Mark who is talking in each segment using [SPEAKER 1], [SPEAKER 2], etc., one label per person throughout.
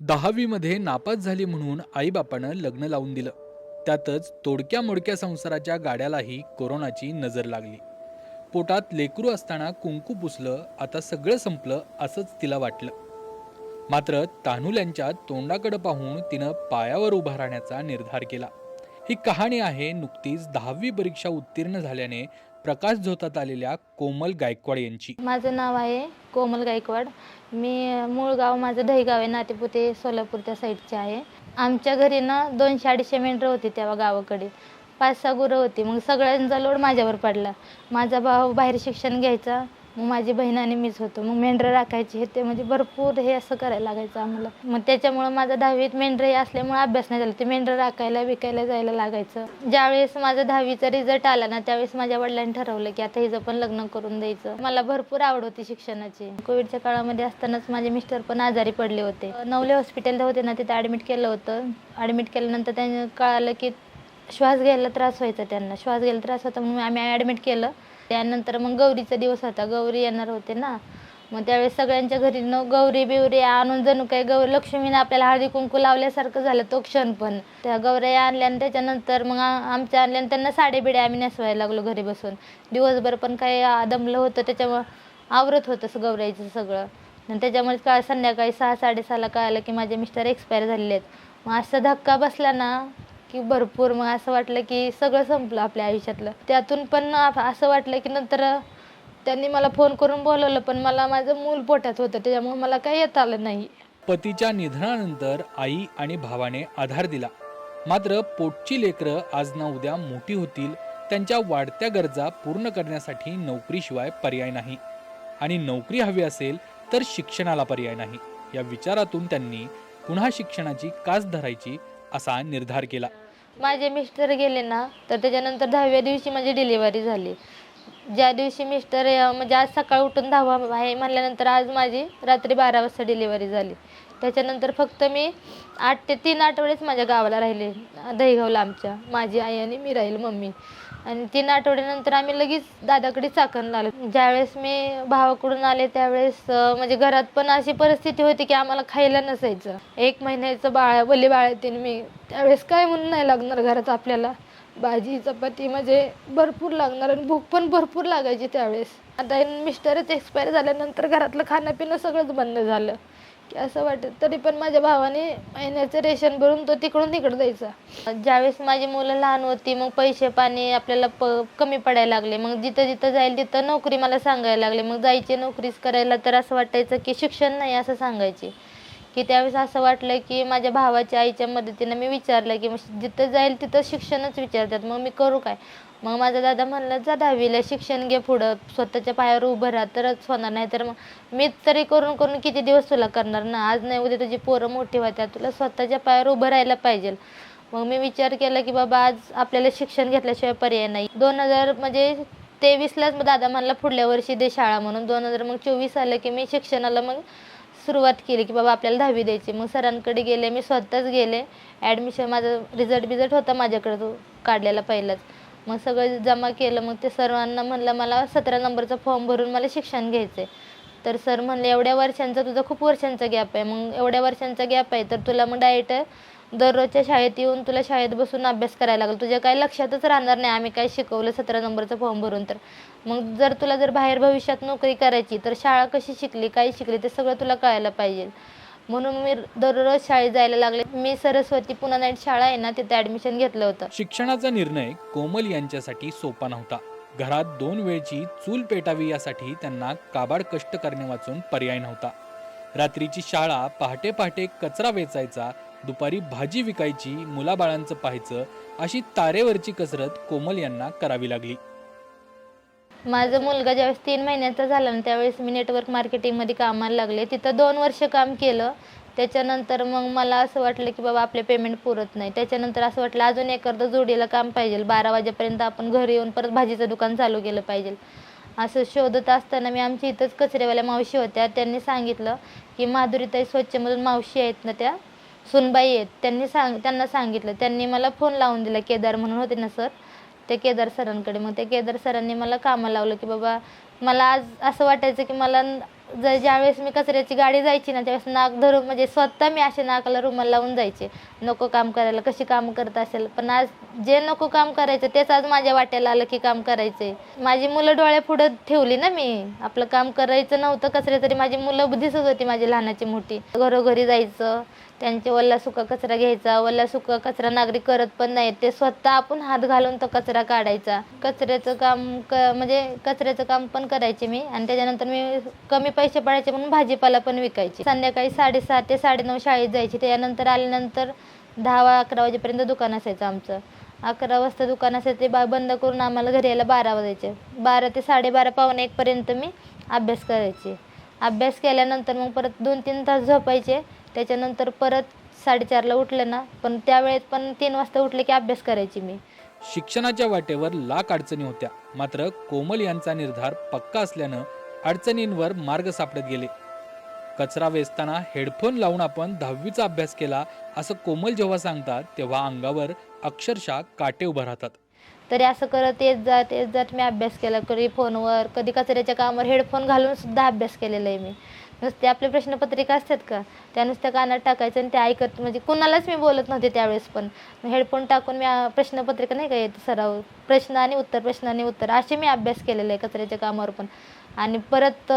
[SPEAKER 1] दहावीमध्ये नापास झाली म्हणून आईबापानं लग्न लावून दिलं. त्यातच तोडक्या मोडक्या संसाराच्या गाड्यालाही कोरोनाची नजर लागली. पोटात लेकरू असताना कुंकू पुसलं आता सगळं संपलं असंच तिला वाटलं. मात्र तान्हुल्यांच्या तोंडाकडं पाहून तिनं पायावर उभा राहण्याचा निर्धार केला. ही कहाणी आहे नुकतीच दहावी परीक्षा उत्तीर्ण झाल्याने प्रकाश झोतात आलेल्या कोमल गायकवाड यांची.
[SPEAKER 2] माझं नाव आहे कोमल गायकवाड. मी मूळ गाव माझं दहीगाव आहे नातेपुते सोलापूर त्या साईडचे आहे. आमच्या घरी ना दोनशे अडीचशे मेंढरं होती तेव्हा गावाकडे. पाच सहा गुरं होती मग सगळ्यांचा लोड माझ्यावर पडला. माझा भाऊ बाहेर शिक्षण घ्यायचा मग माझी बहीण आणि मीच होतो. मग मेंढरं राखायची हे ते म्हणजे भरपूर हे असं करायला लागायचं आम्हाला. मग त्याच्यामुळं माझा दहावीत मेंढरं हे अभ्यास नाही झाला. ते मेंढरं राखायला विकायला जायला लागायचं. ज्यावेळेस माझा दहावीचा रिझल्ट आला ना त्यावेळेस माझ्या वडिलांनी ठरवलं की आता हिचं पण लग्न करून द्यायचं. मला भरपूर आवड होती शिक्षणाची. कोविडच्या काळामध्ये असतानाच माझे मिस्टर पण आजारी पडले होते. नवले हॉस्पिटलला होते ना तिथे ॲडमिट केलं होतं. ॲडमिट केल्यानंतर त्यांना कळालं की श्वास घ्यायला त्रास व्हायचा त्यांना. श्वास घ्यायला त्रास होता म्हणून आम्ही ॲडमिट केलं. त्यानंतर मग गौरीचा दिवस होता. गौरी येणार होते ना. मग त्यावेळेस सगळ्यांच्या घरी न गौरी बिवरी आणून जणू काही गौ लक्ष्मीनं आपल्याला हळदी कुंकू लावल्यासारखं झालं तो क्षण पण. त्या गौऱ्या आणल्या आणि त्याच्यानंतर मग आमच्या आणल्या त्यांना साडेबिड्या आम्ही नेसवायला लागलो घरी बसून. दिवसभर पण काही दमलं होतं त्याच्यामुळं आवरत होतं गौऱ्याचं सगळं. आणि त्याच्यामुळे काळ संध्याकाळी सहा साडेसहाला कळालं की माझे मिस्टर एक्सपायर झालेले आहेत. मग असा धक्का बसला ना की भरपूर मग असं वाटलं की सगळं संपलं आपल्या आयुष्यातलं. त्यातून पण असं वाटलं की नंतर त्यांनी मला फोन करून बोलवलं पण मला माझं मूल पोटात होतं त्याच्यामुळे मला काही येत आलं नाही.
[SPEAKER 1] पतीच्या निधनानंतर आई आणि भावाने आधार दिला. मात्र पोटची लेकरं आज ना उद्या मोठी होतील त्यांच्या वाढत्या गरजा पूर्ण करण्यासाठी नोकरीशिवाय पर्याय नाही. आणि नोकरी हवी असेल तर शिक्षणाला पर्याय नाही. या विचारातून त्यांनी पुन्हा शिक्षणाची कास धरायची असा निर्धार केला.
[SPEAKER 2] माझे मिस्टर गेले ना तर त्याच्यानंतर दहाव्या दिवशी माझी डिलिव्हरी झाली. ज्या दिवशी मिस्टर म्हणजे आज सकाळी उठून दहावा आहे म्हणल्यानंतर आज माझी रात्री बारा वाजता डिलिव्हरी झाली. त्याच्यानंतर फक्त मी आठ ते तीन आठवडेच माझ्या गावाला राहिले. दहीगावला आमच्या. माझी आई आणि मी राहील मम्मी. आणि तीन आठवड्यानंतर आम्ही लगेच दादाकडे चाकणला आलो ज्यावेळेस मी भावाकडून आले त्यावेळेस म्हणजे घरात पण अशी परिस्थिती होती की आम्हाला खायला नसायचं. एक महिन्याचं बाळ बली बाळ येते मी त्यावेळेस काय म्हणून नाही लागणार घरात आपल्याला? भाजी चपाती म्हणजे भरपूर लागणार आणि भूक पण भरपूर लागायची त्यावेळेस. आता मिस्टरच एक्सपायर झाल्यानंतर घरातलं खाणं पिणं सगळंच बंद झालं. की असं वाटत. तरी पण माझ्या भावाने महिन्याचं रेशन भरून तो तिकडून तिकडं द्यायचा. ज्यावेळेस माझी मुलं लहान होती मग पैसे पाणी आपल्याला प कमी पडायला लागले. मग जिथं जिथं जाईल तिथं नोकरी मला सांगायला लागले. मग जायचे नोकरीच करायला तर असं वाटायचं की शिक्षण नाही असं सांगायचे. की त्यावेळेस असं वाटलं की माझ्या भावाच्या आईच्या मदतीनं मी विचारलं की जिथं जाईल तिथं शिक्षणच विचारतात. मग मी करू काय? मग माझा दादा म्हणला जा दहावीला शिक्षण घे पुढं. स्वतःच्या पायावर उभं राहा तरच होणार नाही. तर मग मी तरी करून करून किती दिवस तुला करणार ना? आज नाही उद्या तुझी पोरं मोठी होत्या तुला स्वतःच्या पायावर उभं राहायला पाहिजे. मग मी विचार केला की बाबा आज आपल्याला शिक्षण घेतल्याशिवाय पर्याय नाही. दोन हजार म्हणजे तेवीसलाच मग दादा म्हणला पुढल्या वर्षी दे शाळा म्हणून. दोन हजार मग चोवीस आलं की मी शिक्षणाला मग सुरुवात केली की बाबा आपल्याला दहावी द्यायची. मग सरांकडे गेले मी स्वतःच गेले. ॲडमिशन माझा रिझल्ट बिझल्ट होता माझ्याकडे तो काढलेला पहिलाच. मग सगळं जमा केलं मग ते सर्वांना म्हणलं मला सतरा नंबरचा फॉर्म भरून मला शिक्षण घ्यायचं आहे तर सर म्हणले एवढ्या वर्षांचा तुझा खूप वर्षांचा गॅप आहे. मग एवढ्या वर्षांचा गॅप आहे तर तुला मग डायरेक्ट दररोजच्या शाळेत येऊन तुला शाळेत बसून अभ्यास करायला लागेल. तुझ्या काही लक्षातच राहणार नाही आम्ही काय शिकवलं सतरा नंबरचा फॉर्म भरून. तर मग जर तुला जर बाहेर भविष्यात नोकरी करायची तर शाळा कशी शिकली काय शिकली ते सगळं तुला कळायला पाहिजे. म्हणून मी दररोज शाळेत जायला लागले. मी सरस्वती पुन्हा नाईट शाळा आहे ना तिथे ॲडमिशन घेतलं होतं.
[SPEAKER 1] शिक्षणाचा निर्णय कोमल यांच्यासाठी सोपा नव्हता. घरात दोन वेळची चूल पेटावी यासाठी त्यांना काबाड कष्ट करणे वाचून पर्याय नव्हता. रात्रीची शाळा पहाटे पहाटे कचरा वेचायचा दुपारी भाजी विकायची मुलाबाळांचं पाहायचं अशी तारेवरची कसरत कोमल यांना करावी लागली.
[SPEAKER 2] माझा मुलगा ज्यावेळेस तीन महिन्याचा झाला ना त्यावेळेस मी नेटवर्क मार्केटिंगमध्ये कामाला लागले. तिथं दोन वर्ष काम केलं. त्याच्यानंतर मग मला असं वाटलं की बाबा आपले पेमेंट पुरत नाही. त्याच्यानंतर असं वाटलं अजून एखादं जोडीला काम पाहिजे. बारा वाजेपर्यंत आपण घरी येऊन परत भाजीचं दुकान चालू केलं पाहिजे. असं शोधत असताना मी आमच्या इथंच कचरेवाल्या मावशी होत्या. त्यांनी सांगितलं की माधुरीताई स्वच्छमधून मावशी आहेत ना त्या? सुनबाई आहेत. त्यांनी सांग त्यांना सांगितलं. त्यांनी मला फोन लावून दिला केदार म्हणून होते ना सर. त्या केदार सरांकडे. मग त्या केदार सरांनी मला कामं लावलं की बाबा मला आज असं वाटायचं की मला जर ज्यावेळेस मी कचऱ्याची गाडी जायची ना त्यावेळेस नाक धरून म्हणजे स्वतः मी असे नाकाला रुमाल लावून जायचे. नको काम करायला कशी काम करत असेल? पण आज जे नको काम करायचं तेच आज माझ्या वाट्याला आलं की काम करायचंय. माझी मुलं डोळ्या पुढं ठेवली ना मी. आपलं काम करायचं नव्हतं कचरे तरी माझी मुलं दिसत होती माझी लहानाची मोठी. घरोघरी जायचं. त्यांचे वल्ला सुका कचरा घ्यायचा वल्ला सुका कचरा नागरिक करत पण नाही ते स्वतः आपण हात घालून तो कचरा काढायचा. कचऱ्याचं काम क म्हणजे कचऱ्याचं काम पण करायचे मी. आणि त्याच्यानंतर मी कमी पैसे पडायचे म्हणून भाजीपाला पण विकायची. संध्याकाळी साडेसात ते साडेनऊ शाळेत जायची. त्याच्यानंतर आल्यानंतर दहा अकरा वाजेपर्यंत दुकान असायचं आमचं. अकरा वाजता दुकान असायचं. ते बा बंद करून आम्हाला घरी यायला बारा वाजायचे. बारा ते साडेबारा पावणे एकपर्यंत मी अभ्यास करायचे. अभ्यास केल्यानंतर मग परत दोन तीन तास झोपायचे. त्याच्यानंतर परत साडेचारला उठले ना पण त्यावेळेत पण तीन वाजता उठले की अभ्यास करायची मी.
[SPEAKER 1] शिक्षणाच्या वाटेवर लाख अडचणी होत्या. मात्र कोमल यांचा निर्धार पक्का असल्यानं अडचणींवर मार्ग सापडत गेले. कचरा वेचताना हेडफोन लावून आपण दहावीचा अभ्यास केला असं कोमल जेव्हा सांगतात तेव्हा अंगावर अक्षरशः काटे उभं राहतात.
[SPEAKER 2] तरी असं करत येत जात येत जात मी अभ्यास केला. कधी फोनवर कधी कचऱ्याच्या कामावर हेडफोन घालून सुद्धा अभ्यास केलेला आहे मी. नुसते आपले प्रश्नपत्रिका असतात का? त्या नुसत्या कानात टाकायचं आणि ते ऐकत म्हणजे कुणालाच मी बोलत नव्हते त्यावेळेस पण. हेडफोन टाकून मी प्रश्नपत्रिका नाही का येत सराव प्रश्न आणि उत्तर प्रश्न आणि उत्तर असे मी अभ्यास केलेले आहे कचऱ्याच्या कामावर पण. आणि परत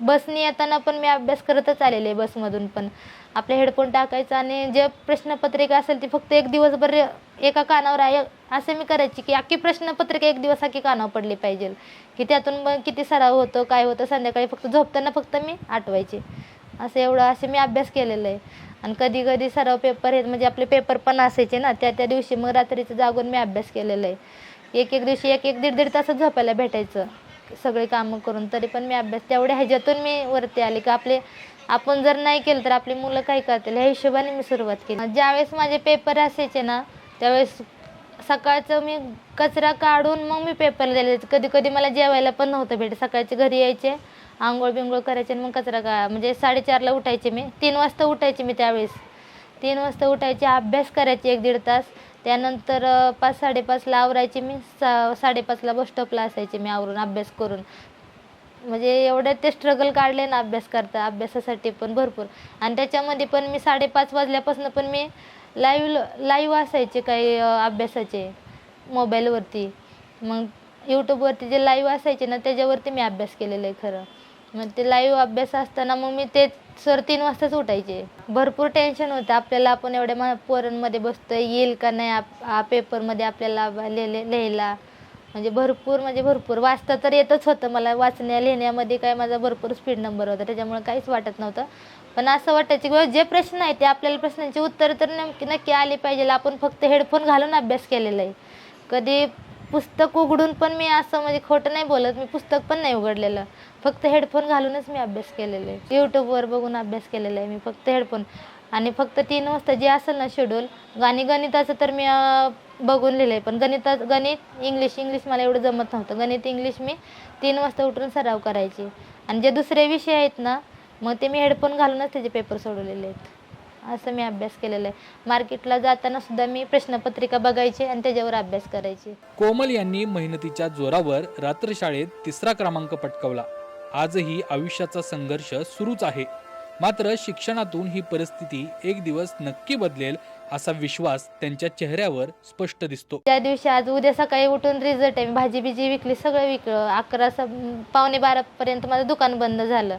[SPEAKER 2] बसने येताना पण मी अभ्यास करतच आलेले आहे बसमधून पण. आपले हेडफोन टाकायचं आणि जे प्रश्नपत्रिका असेल ती फक्त एक दिवसभर एका कानावर आहे असं मी करायची की अख्खी प्रश्नपत्रिका एक दिवस अख्खी कानावर पडली पाहिजे. की त्यातून मग किती सराव होतो काय होतं संध्याकाळी फक्त झोपताना फक्त मी आठवायचे. असं एवढं असे मी अभ्यास केलेला आहे. आणि कधी कधी सराव पेपर आहेत म्हणजे आपले पेपर पण असायचे ना त्या त्या दिवशी मग रात्रीचं जागून मी अभ्यास केलेला आहे. एक एक दिवशी एक एक दीड दीड तासच झोपायला भेटायचं. सगळे कामं करून तरी पण मी अभ्यास तेवढ्या ह्याच्यातून मी वरती आले की आपले आपण जर नाही केलं तर आपली मुलं काय करतील? ह्या हिशोबाने मी सुरुवात केली. ज्यावेळेस माझे पेपर असायचे ना त्यावेळेस सकाळचं मी कचरा काढून मग मी पेपर दिले कधी कधी मला जेवायला पण नव्हतं भेट सकाळचे घरी यायचे आंघोळ बिंघोळ करायचे आणि मग कचरा का म्हणजे साडेचारला उठायचे मी. तीन वाजता उठायचे मी त्यावेळेस. तीन वाजता उठायचे अभ्यास करायचे एक दीड तास. त्यानंतर पाच साडेपाचला आवरायचे मी सा साडेपाचला बस स्टॉपला असायचे मी आवरून अभ्यास करून. म्हणजे एवढं ते स्ट्रगल काढले ना अभ्यास करता अभ्यासासाठी पण भरपूर. आणि त्याच्यामध्ये पण मी साडेपाच वाजल्यापासून पण मी लाईव्ह लाईव्ह असायचे काही अभ्यासाचे मोबाईलवरती मग यूट्यूबवरती जे लाईव्ह असायचे ना त्याच्यावरती मी अभ्यास केलेला आहे खरं. मग ते लाईव्ह अभ्यास असताना मग मी ते सर तीन वाजताच उठायचे. भरपूर टेन्शन होतं. आपल्याला आपण एवढ्या मा पोरांमध्ये बसतोय. येईल का नाही आप पेपरमध्ये आपल्याला लिहिले लिहायला? म्हणजे भरपूर म्हणजे भरपूर. वाचता तर येतच होतं. मला वाचण्या लिहिण्यामध्ये काय माझा भरपूर स्पीड नंबर होता. त्याच्यामुळे काहीच वाटत नव्हतं. पण असं वाटायचं की जे प्रश्न आहे ते आपल्याला प्रश्नांची उत्तर तर नक्की नक्की आली पाहिजे आपण फक्त हेडफोन घालून अभ्यास केलेला आहे. कधी पुस्तक उघडून पण मी असं म्हणजे खोटं नाही बोलत मी पुस्तक पण नाही उघडलेलं. फक्त हेडफोन घालूनच मी अभ्यास केलेला आहे. यूट्यूबवर बघून अभ्यास केलेला आहे मी फक्त हेडफोन आणि फक्त तीन वाजता जे असेल ना शेड्यूल आणि गणिताचं तर मी बघून लिहिलं आहे पण गणितात गणित इंग्लिश इंग्लिश मला एवढं जमत नव्हतं. गणित इंग्लिश मी तीन वाजता उठून सराव करायची. आणि जे दुसरे विषय आहेत ना मग ते मी हेडफोन घालूनच त्याचे पेपर सोडवलेले आहेत. असं मी अभ्यास केलेला आहे. मार्केटला जाताना सुद्धा मी प्रश्नपत्रिका बघायची आणि त्याच्यावर अभ्यास करायची.
[SPEAKER 1] कोमल यांनी मेहनतीच्या जोरावर रात्रशाळेत तिसरा क्रमांक पटकावला. आजही आयुष्याचा संघर्ष सुरूच आहे. मात्र शिक्षणातून ही परिस्थिती एक दिवस नक्की बदलेल असा विश्वास त्यांच्या चेहऱ्यावर स्पष्ट दिसतो.
[SPEAKER 2] त्या दिवशी आज उद्या सकाळी उठून रिझल्ट आहे भाजी बिजी विकली सगळं विकलं अकरा स पावणे बारापर्यंत माझं दुकान बंद झालं.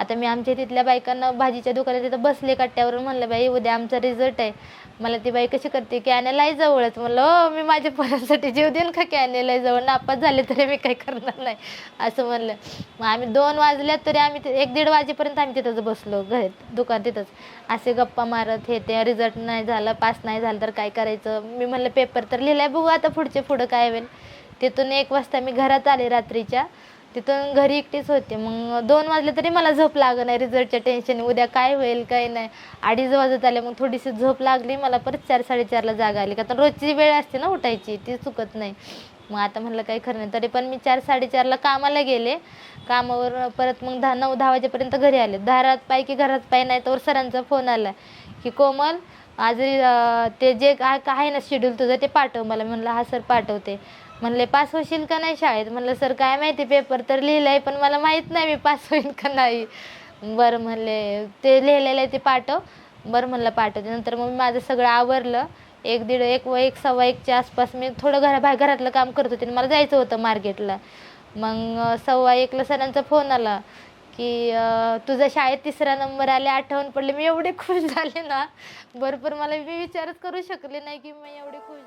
[SPEAKER 2] आता मी आमच्या तिथल्या बायकांना भाजीच्या दुकानात तिथं बसले कट्ट्यावर म्हणलं बाई उद्या आमचा रिझल्ट आहे. मला ती बाई कशी करते कॅनेल आहे जवळच. म्हणलं हो मी माझ्या पोरांसाठी जीव देईन का कॅनेल आहे जवळ? नापास झाले तरी मी काही करणार नाही. असं म्हणलं. मग आम्ही दोन वाजल्यात तरी आम्ही ते- एक दीड वाजेपर्यंत आम्ही तिथंच बसलो घर दुकान तिथंच. असे गप्पा मारत हे ते रिझल्ट नाही झालं पास नाही झालं तर काय करायचं? मी म्हणलं पेपर तर लिहिलाय बघू आता पुढचे पुढं काय होईल. तिथून एक वाजता मी घरात आले रात्रीच्या. तिथून घरी एकटीच होते. मग दोन वाजले तरी मला झोप लागत नाही. रिझल्टच्या टेन्शन उद्या काय होईल काय नाही. अडीच वाजत आले मग थोडीशी झोप लागली. मला परत चार साडेचारला जागा आली. कारण रोजची वेळ असते ना उठायची ती चुकत नाही. मग आता म्हणलं काही खरं नाही. तरी पण मी चार साडेचारला कामाला गेले. कामावर परत मग दहा नऊ दहा वाजेपर्यंत घरी आले. दारात पाय की घरात पाय नाही तर सरांचा फोन आला की कोमल आज ते जे काय काय आहे ना शेड्यूल तुझं ते पाठव. मला म्हणलं हा सर पाठवते. म्हणले पास होशील का नाही शाळेत? म्हणलं सर काय माहिती पेपर तर लिहिलाय पण मला माहीत नाही मी पास होईन का नाही. बरं म्हणले ते लिहिलेलं आहे ते पाठव. बरं म्हणलं पाठवते. नंतर मग माझं सगळं आवरलं. एक दीड एक व एक सव्वा एकच्या आसपास मी थोडं घरा बाहेर घरातलं काम करत होते आणि मला जायचं होतं मार्केटला. मग सव्वा एकला सरांचा फोन आला की तुझा शाळेत तिसरा नंबर आले आठवण पडले. मी एवढे खुश झाले ना. भरपूर मला मी विचारच करू शकले नाही की मी एवढे खुश